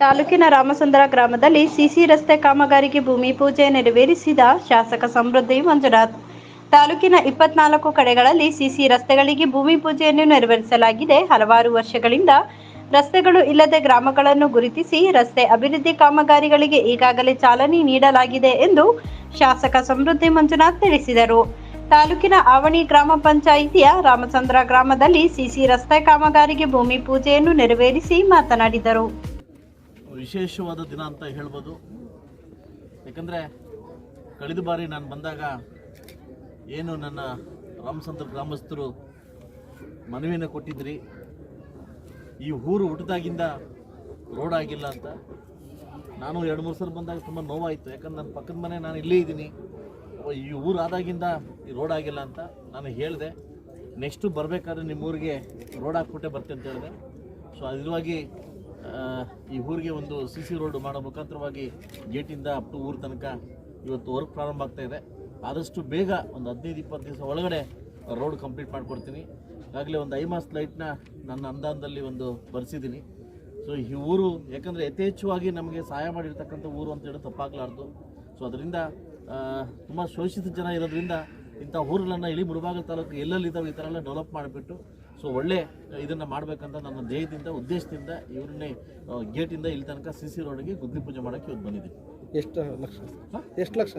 ತಾಲೂಕಿನ ರಾಮಸುಂದರ ಗ್ರಾಮದಲ್ಲಿ ಸಿಸಿ ರಸ್ತೆ ಕಾಮಗಾರಿಗೆ ಭೂಮಿ ಪೂಜೆ ನೆರವೇರಿಸಿದ ಶಾಸಕ ಸಮೃದ್ಧಿ ಮಂಜುನಾಥ್. ತಾಲೂಕಿನ ಇಪ್ಪತ್ನಾಲ್ಕು ಕಡೆಗಳಲ್ಲಿ ಸಿಸಿ ರಸ್ತೆಗಳಿಗೆ ಭೂಮಿ ಪೂಜೆಯನ್ನು ನೆರವೇರಿಸಲಾಗಿದೆ. ಹಲವಾರು ವರ್ಷಗಳಿಂದ ರಸ್ತೆಗಳು ಇಲ್ಲದೆ ಗ್ರಾಮಗಳನ್ನು ಗುರುತಿಸಿ ರಸ್ತೆ ಅಭಿವೃದ್ಧಿ ಕಾಮಗಾರಿಗಳಿಗೆ ಈಗಾಗಲೇ ಚಾಲನೆ ನೀಡಲಾಗಿದೆ ಎಂದು ಶಾಸಕ ಸಮೃದ್ಧಿ ಮಂಜುನಾಥ್ ತಿಳಿಸಿದರು. ತಾಲೂಕಿನ ಆವಣಿ ಗ್ರಾಮ ಪಂಚಾಯಿತಿಯ ರಾಮಚಂದ್ರ ಗ್ರಾಮದಲ್ಲಿ ಸಿಸಿ ರಸ್ತೆ ಕಾಮಗಾರಿಗೆ ಭೂಮಿ ಪೂಜೆಯನ್ನು ನೆರವೇರಿಸಿ ಮಾತನಾಡಿದರು. ವಿಶೇಷವಾದ ದಿನ ಅಂತ ಹೇಳ್ಬೋದು. ಯಾಕಂದರೆ ಕಳೆದ ಬಾರಿ ನಾನು ಬಂದಾಗ ಏನು ನನ್ನ ರಾಮಸಂದ್ರ ಗ್ರಾಮಸ್ಥರು ಮನವಿಯನ್ನು ಕೊಟ್ಟಿದ್ರಿ. ಈ ಊರು ಹುಟ್ಟಿದಾಗಿಂದ ರೋಡ್ ಆಗಿಲ್ಲ ಅಂತ. ನಾನು ಎರಡು, ಮೂರು ಸಲ ಬಂದಾಗ ತುಂಬ ನೋವಾಯಿತು. ಯಾಕಂದ್ರೆ ನನ್ನ ಪಕ್ಕದ ಮನೆ, ನಾನು ಇಲ್ಲೇ ಇದ್ದೀನಿ. ಈ ಊರು ಆದಾಗಿಂದ ಈ ರೋಡ್ ಆಗಿಲ್ಲ ಅಂತ ನಾನು ಹೇಳಿದೆ. ನೆಕ್ಸ್ಟು ಬರಬೇಕಾದ್ರೆ ನಿಮ್ಮ ಊರಿಗೆ ರೋಡ್ ಹಾಕ್ಬಿಟ್ಟೆ ಬರ್ತೆ ಅಂತ ಹೇಳಿದೆ. ಸೊ ಅದರವಾಗಿ ಈ ಊರಿಗೆ ಒಂದು ಸಿ ಸಿ ರೋಡ್ ಮಾಡೋ ಮುಖಾಂತರವಾಗಿ ಗೇಟಿಂದ ಅಪ್ ಟು ಊರು ತನಕ ಇವತ್ತು ವರ್ಕ್ ಪ್ರಾರಂಭ ಆಗ್ತಾ ಇದೆ. ಆದಷ್ಟು ಬೇಗ ಒಂದು ಹದಿನೈದು, ಇಪ್ಪತ್ತು ದಿವಸ ಒಳಗಡೆ ರೋಡ್ ಕಂಪ್ಲೀಟ್ ಮಾಡಿಕೊಡ್ತೀನಿ. ಈಗಾಗಲೇ ಒಂದು ಐಮಾಸ್ ಲೈಟ್ನ ನನ್ನ ಅಂದಾನದಲ್ಲಿ ಒಂದು ಬರೆಸಿದ್ದೀನಿ ಸೊ ಈ ಊರು ಯಾಕಂದರೆ ಯಥೇಚ್ಛವಾಗಿ ನಮಗೆ ಸಹಾಯ ಮಾಡಿರ್ತಕ್ಕಂಥ ಊರು ಅಂತ ಹೇಳಿ ತಪ್ಪಾಗಲಾರ್ದು. ಸೊ ಅದರಿಂದ ತುಂಬ ಶೋಷಿತ ಜನ ಇರೋದ್ರಿಂದ ಇಂಥ ಊರುಗಳನ್ನು ಇಳಿ ಮುಳುಬಾಗಲ ತಾಲೂಕು ಎಲ್ಲೆಲ್ಲಿದ್ದಾವೆ ಈ ಥರ ಎಲ್ಲ ಡೆವಲಪ್ ಮಾಡಿಬಿಟ್ಟು ಸೊ ಒಳ್ಳೆ ಇದನ್ನು ಮಾಡಬೇಕಂತ ನನ್ನ ಧ್ಯೇಯದಿಂದ ಉದ್ದೇಶದಿಂದ ಇವ್ರನ್ನೇ ಗೇಟಿಂದ ಇಲ್ಲಿ ತನಕ ಸಿ ಸಿ ರೋಡ್ಗೆ ಗುದ್ದಿ ಪೂಜೆ ಮಾಡೋಕ್ಕೆ ಇವತ್ತು ಬಂದಿದ್ದೀನಿ ಎಷ್ಟು ಲಕ್ಷ? ಎಷ್ಟು ಲಕ್ಷ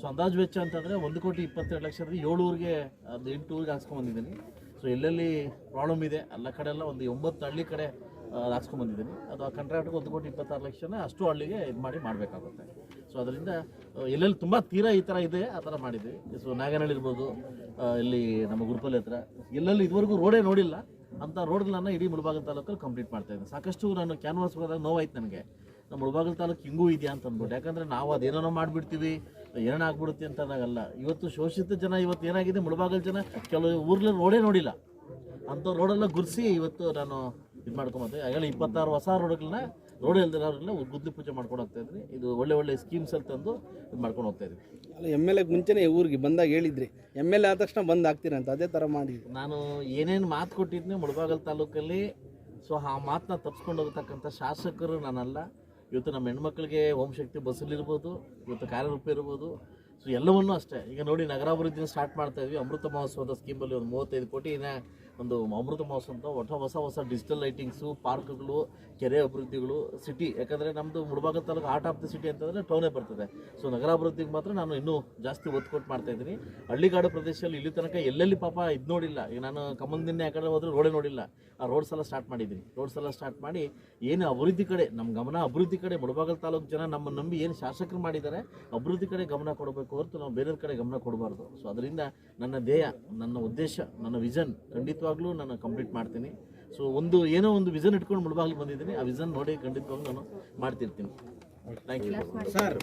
ಸೊ ಅಂದಾಜು ವೆಚ್ಚ ಅಂತಂದರೆ ಒಂದು ಕೋಟಿ ಇಪ್ಪತ್ತೆರಡು ಲಕ್ಷದಲ್ಲಿ ಏಳು ಊರಿಗೆ ಅದು ಎಂಟು ಊರಿಗೆ ಹಾಕ್ಸ್ಕೊಂಬಂದಿದ್ದೀನಿ ಸೊ ಎಲ್ಲೆಲ್ಲಿ ಪ್ರಾಬ್ಲಮ್ ಇದೆ ಎಲ್ಲ ಕಡೆ ಎಲ್ಲ ಒಂದು ಒಂಬತ್ತು ಹಳ್ಳಿ ಕಡೆ ಹಾಕ್ಸ್ಕೊಂಡ್ಬಂದಿದ್ದೀನಿ ಅದು ಆ ಕಾಂಟ್ರಾಕ್ಟ್ಗೆ ಒಂದು ಕೋಟಿ ಇಪ್ಪತ್ತಾರು ಲಕ್ಷನ ಅಷ್ಟು ಹಳ್ಳಿಗೆ ಇದು ಮಾಡಿ ಮಾಡಬೇಕಾಗುತ್ತೆ. ಸೊ ಅದರಿಂದ ಎಲ್ಲೆಲ್ಲಿ ತುಂಬ ತೀರಾ ಈ ಥರ ಇದೆ, ಆ ಥರ ಮಾಡಿದ್ವಿ. ಸೊ ನಾಗನಹಳ್ಳಿ ಇರ್ಬೋದು ಇಲ್ಲಿ ನಮ್ಮ ಗುರುಪಲ್ಲಿ ಹತ್ರ, ಎಲ್ಲೆಲ್ಲಿ ಇದುವರೆಗೂ ರೋಡೇ ನೋಡಿಲ್ಲ ಅಂಥ ರೋಡ್ಗಳನ್ನ ಇಡೀ ಮುಳಬಾಗಲ ತಾಲೂಕಲ್ಲಿ ಕಂಪ್ಲೀಟ್ ಮಾಡ್ತಾ ಇದ್ದೀನಿ. ಸಾಕಷ್ಟು ನಾನು ಕ್ಯಾನ್ವಾಸ್ ಹೋದಾಗ ನೋವಾಯ್ತು ನನಗೆ. ನಮ್ಮ ಮುಳಬಾಗಲ ತಾಲೂಕು ಹಿಂಗೂ ಇದೆಯಾ ಅಂತ ಅಂದ್ಬಿಟ್ಟು. ಯಾಕಂದರೆ ನಾವು ಅದೇನೋ ಮಾಡಿಬಿಡ್ತೀವಿ ಏನಾಗ್ಬಿಡುತ್ತೆ ಅಂತ ಅನ್ನೋಲ್ಲ ಇವತ್ತು ಶೋಷಿತ ಜನ, ಇವತ್ತು ಏನಾಗಿದೆ, ಮುಳಬಾಗಲ ಜನ ಕೆಲವು ಊರ್ಗಳಲ್ಲಿ ರೋಡೇ ನೋಡಿಲ್ಲ. ಅಂಥ ರೋಡೆಲ್ಲ ಗುರ್ಸಿ ಇವತ್ತು ನಾನು ಇದು ಮಾಡ್ಕೊಂಬತ್ತೆ ಆಗಲೇ ಇಪ್ಪತ್ತಾರು ಹೊಸ ರೋಡ್ಗಳನ್ನ ರೋಡ್ ಇಲ್ದಿರೋರೆಲ್ಲ ಗುದ್ಲಿ ಪೂಜೆ ಮಾಡ್ಕೊಂಡು ಹೋಗ್ತಾ ಇದ್ರಿ. ಇದು ಒಳ್ಳೆ ಒಳ್ಳೆ ಸ್ಕೀಮ್ಸ್ ಅಲ್ಲಿ ತಂದು ಇದು ಮಾಡ್ಕೊಂಡು ಹೋಗ್ತಾ ಇದ್ವಿ ಅಲ್ಲ ಎಂ ಎಲ್ ಎ ಮುಂಚೆನೇ ಊರಿಗೆ ಬಂದಾಗ ಹೇಳಿದ್ರಿ ಎಂ ಎಲ್ ಎ ಆದ ತಕ್ಷಣ ಬಂದು ಹಾಕ್ತೀರ ಅಂತ ಅದೇ ಥರ ಮಾಡಿ. ನಾನು ಏನೇನು ಮಾತು ಕೊಟ್ಟಿದ್ನಿ ಮುಳಬಾಗಲ್ ತಾಲೂಕಲ್ಲಿ ಸೊ ಆ ಮಾತನ್ನ ತಪ್ಪಿಸ್ಕೊಂಡು ಹೋಗ್ತಕ್ಕಂಥ ಶಾಸಕರು ನಾನಲ್ಲ ಇವತ್ತು ನಮ್ಮ ಹೆಣ್ಮಕ್ಳಿಗೆ ಓಂ ಶಕ್ತಿ ಬಸ್ಸಲ್ಲಿರ್ಬೋದು ಇವತ್ತು ಕಾರ್ಯರೂಪ ಇರ್ಬೋದು ಸೊ ಎಲ್ಲವನ್ನೂ ಅಷ್ಟೇ. ಈಗ ನೋಡಿ ನಗರಾಭಿವೃದ್ಧಿನ ಸ್ಟಾರ್ಟ್ ಮಾಡ್ತಾ ಇದ್ವಿ. ಅಮೃತ ಮಹೋತ್ಸವದ ಸ್ಕೀಮಲ್ಲಿ ಒಂದು ಮೂವತ್ತೈದು ಕೋಟಿನ ಒಂದು ಅಮೃತ ಮಹೋತ್ಸವ ಅಂತ ಹೊಸ ಹೊಸ ಹೊಸ ಡಿಜಿಟಲ್ ಲೈಟಿಂಗ್ಸು ಪಾರ್ಕ್ಗಳು ಕೆರೆ ಅಭಿವೃದ್ಧಿಗಳು ಸಿಟಿ ಯಾಕಂದರೆ ನಮ್ಮದು Mulbagal taluk heart of the city ಅಂತಂದರೆ ಟೌನೇ ಬರ್ತದೆ. ಸೊ ನಗರಾಭಿವೃದ್ಧಿಗೆ ಮಾತ್ರ ನಾನು ಇನ್ನೂ ಜಾಸ್ತಿ ಒತ್ತು ಕೊಟ್ಟು ಮಾಡ್ತಾ ಇದ್ದೀನಿ. ಹಳ್ಳಿಗಾಡು ಪ್ರದೇಶದಲ್ಲಿ ಇಲ್ಲಿ ತನಕ ಎಲ್ಲೆಲ್ಲಿ ಪಾಪ ಇದು ನೋಡಿಲ್ಲ. ಈಗ ನಾನು ಕಮ್ಮಂದಿನ್ನೇ ಯಾಕಂದರೆ ಹೋದ್ರೆ ರೋಡೇ ನೋಡಿಲ್ಲ. ಆ ರೋಡ್ಸ್ ಎಲ್ಲ ಸ್ಟಾರ್ಟ್ ಮಾಡಿದ್ದೀನಿ. ರೋಡ್ಸ್ ಎಲ್ಲ ಸ್ಟಾರ್ಟ್ ಮಾಡಿ ಏನು ಅಭಿವೃದ್ಧಿ ಕಡೆ ನಮ್ಮ ಗಮನ ಅಭಿವೃದ್ಧಿ ಕಡೆ ಮುಳಬಾಗ ತಾಲೂಕು ಜನ ನಮ್ಮ ನಂಬಿ ಏನು ಶಾಸಕರು ಮಾಡಿದ್ದಾರೆ, ಅಭಿವೃದ್ಧಿ ಕಡೆ ಗಮನ ಕೊಡಬೇಕು ಹೊರತು ನಾವು ಬೇರೆಯವ್ರ ಕಡೆ ಗಮನ ಕೊಡಬಾರ್ದು. ಸೊ ಅದರಿಂದ ನನ್ನ ಧ್ಯೇಯ, ನನ್ನ ಉದ್ದೇಶ, ನನ್ನ ವಿಷನ್ ಖಂಡಿತವಾಗ್ಲೂ ನಾನು ಕಂಪ್ಲೀಟ್ ಮಾಡ್ತೀನಿ. ಸೊ ಒಂದು ಏನೋ ಒಂದು ವಿಷನ್ ಇಟ್ಕೊಂಡು ಮುಳುಬಾಗ್ಲು ಬಂದಿದ್ದೀನಿ. ಆ ವಿಷನ್ ನೋಡಿ ಖಂಡಿತವಾಗ್ಲೂ ನಾನು ಮಾಡ್ತಿರ್ತೀನಿ. Thank you sir